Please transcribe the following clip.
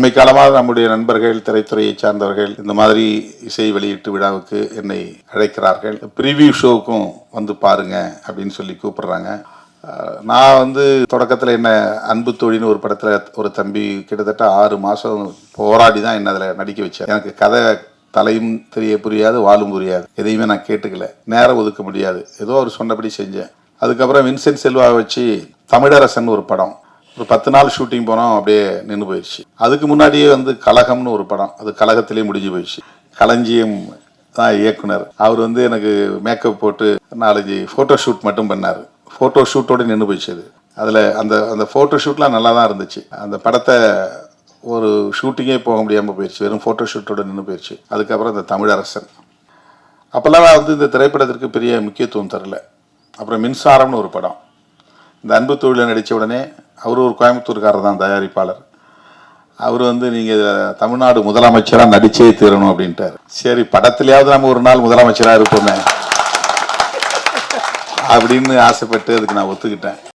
அண்மை காலமாக நம்முடைய நண்பர்கள் திரைத்துறையை சார்ந்தவர்கள் இந்த மாதிரி இசை வெளியீட்டு விழாவுக்கு என்னை அழைக்கிறார்கள். ப்ரிவியூ ஷோவுக்கும் வந்து பாருங்க அப்படின்னு சொல்லி கூப்பிடுறாங்க. நான் வந்து தொடக்கத்தில் என்ன அன்பு தொழில்னு ஒரு படத்தில் ஒரு தம்பி கிட்டத்தட்ட ஆறு மாதம் போராடி தான் என்ன அதில் நடிக்க வச்சேன் எனக்கு கதை தலையும் தெரிய புரியாது வாலும் புரியாது. எதையுமே நான் கேட்டுக்கல. நேரம் ஒதுக்க முடியாது. ஏதோ அவர் சொன்னபடி செஞ்சேன். அதுக்கப்புறம் வின்சென்ட் செல்வாவை வச்சு தமிழரசன் ஒரு படம். ஒரு பத்து நாள் ஷூட்டிங் போனோம் அப்படியே நின்று போயிடுச்சு. அதுக்கு முன்னாடியே வந்து கலகம்னு ஒரு படம் அது கலகத்திலே முடிஞ்சு போயிடுச்சு. களஞ்சியம் தான் இயக்குனர். அவர் வந்து எனக்கு மேக்கப் போட்டு நாலஞ்சு ஃபோட்டோ ஷூட் மட்டும் பண்ணார். ஃபோட்டோ ஷூட்டோட நின்று போயிடுச்சு அது. அதில் அந்த அந்த ஃபோட்டோ ஷூட்லாம் நல்லா தான் இருந்துச்சு. அந்த படத்தை ஒரு ஷூட்டிங்கே போக முடியாமல் போயிடுச்சு. வெறும் ஃபோட்டோ ஷூட்டோட நின்று போயிடுச்சு. அதுக்கப்புறம் இந்த தமிழரசன். அப்போல்லாம் நான் வந்து இந்த திரைப்படத்திற்கு பெரிய முக்கியத்துவம் தரல. அப்புறம் மின்சாரம்னு ஒரு படம். இந்த அன்பு தொழிலில் நடித்த உடனே அவர் ஒரு கோயம்புத்தூர்காரர் தான் தயாரிப்பாளர். அவர் வந்து நீங்கள் தமிழ்நாடு முதலமைச்சராக நடிச்சே தீரணும் அப்படின்ட்டார். சரி படத்துலையாவது நம்ம ஒரு நாள் முதலமைச்சராக இருப்போமே அப்படின்னு ஆசைப்பட்டு அதுக்கு நான் ஒத்துக்கிட்டேன்.